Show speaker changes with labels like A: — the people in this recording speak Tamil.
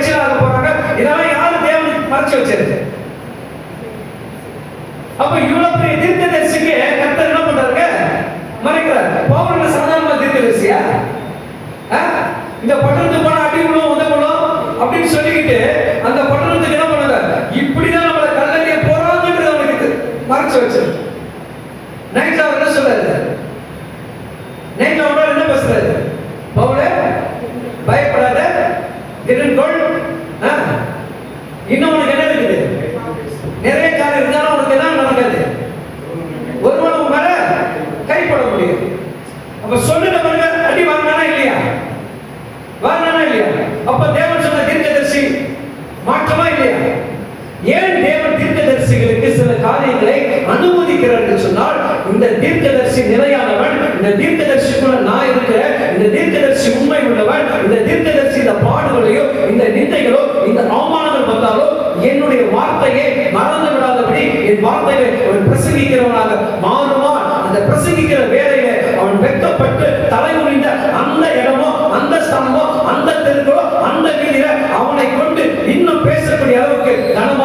A: எரிச்சல் போறாங்க. இதெல்லாம் யாரு தேவனுக்கு மறைச்சு வச்சிருக்கு அப்ப இவ்வளவு பெரிய தீர்க்கதரிசிக்கு கர்த்தர் என்ன பண்றாருங்க? மறைக்கிறாரு. பவுல் சாதாரண தீர்க்கதரிசியா? இந்த பட்டணத்துக்கு போன அடி விழும் உதவணும் அப்படின்னு சொல்லிக்கிட்டு அந்த பட்டணத்துக்கு என்ன பண்ணுறாரு? இப்படிதான் நம்மளை கல்லறிய போறாங்கன்றது அவனுக்கு மறைச்சு வச்சிருக்கு. நைட் அவர் என்ன சொல்றாரு? அப்ப சொல்லுங்க பாருங்க அடி வாங்கினா இல்லையா? வாங்கினா இல்லையா? அப்ப தேவன் சொன்ன தீர்க்கதரிசி மாற்றமா இல்லையா? ஏன் தேவன் தீர்க்கதரிசிகளுக்கு சில காரியங்களை அனுமதிக்கிறார் என்று சொன்னால் இந்த தீர்க்கதரிசி நிலையானவன் இந்த தீர்க்கதரிசிக்குள்ள நான் இருக்கிறேன் இந்த தீர்க்கதரிசி உண்மை உள்ளவன் இந்த தீர்க்கதரிசி இந்த பாடுகளையோ இந்த நிந்தைகளோ இந்த அவமானங்கள் வந்தாலோ என்னுடைய வார்த்தையை மறந்து விடாதபடி என் வார்த்தையை ஒரு பிரசங்கிக்கிறவனாக மாறுவான். அந்த பிரசங்கிக்கிற வேலை சூழலில் அவனை கொண்டு இன்னும் பேசக்கூடிய அளவுக்கு தனம்